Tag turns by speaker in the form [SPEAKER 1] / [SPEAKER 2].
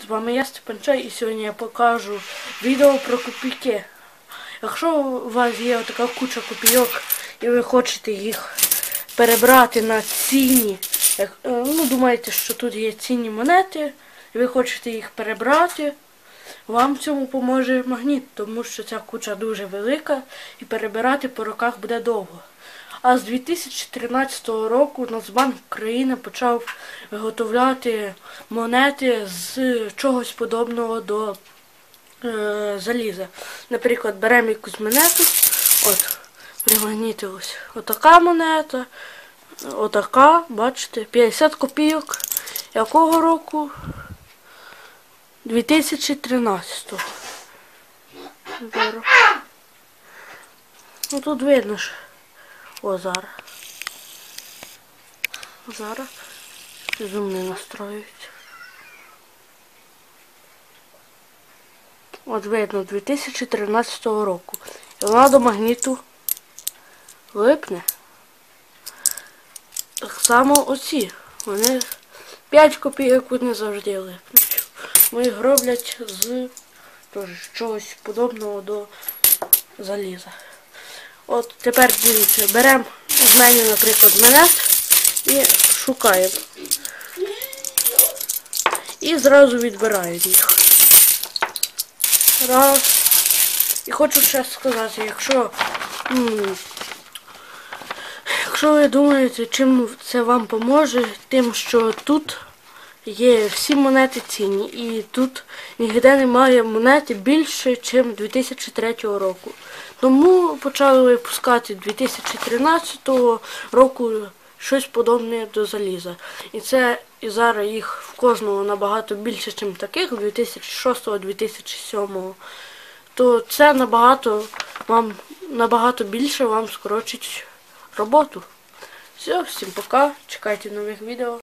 [SPEAKER 1] З вами я Степанчай і сьогодні я покажу відео про копійки. Якщо у вас є така куча копійок і ви хочете їх перебрати на цінні, як- е, ну думаєте, що тут є цінні монети, і ви хочете їх перебрати, вам в цьому поможе магніт, тому що ця куча дуже велика і перебирати по роках буде довго. А з 2013 року Нацбанк України почав виготовляти монети з чогось подобного до е, заліза. Наприклад, беремо якусь монету, от, примагнітилось. Отака монета, отака, бачите, 50 копійок. Якого року? 2013. Зараз. Ну тут видно ж. О, зараз. Зараз. Зум не настроюється. От видно, 2013 року. І вона до магніту липне. Так само оці. Вони 5 копійок вони завжди липнуть. Ми їх роблять з теж, чогось подобного до заліза. От тепер дивіться, беремо з меню, наприклад, монет і шукаємо. І зразу відбираємо їх. Раз. І хочу ще сказати, якщо, якщо ви думаєте, чим це вам поможе, тим, що тут є всі монети цінні. І тут ніде немає монети більше, ніж 2003 року. Тому почали випускати 2013 року щось подобне до заліза. І це і зараз їх в кожного набагато більше, ніж таких, 2006-2007. То це набагато вам набагато більше вам скорочить роботу. Все, всім пока. Чекайте нових відео.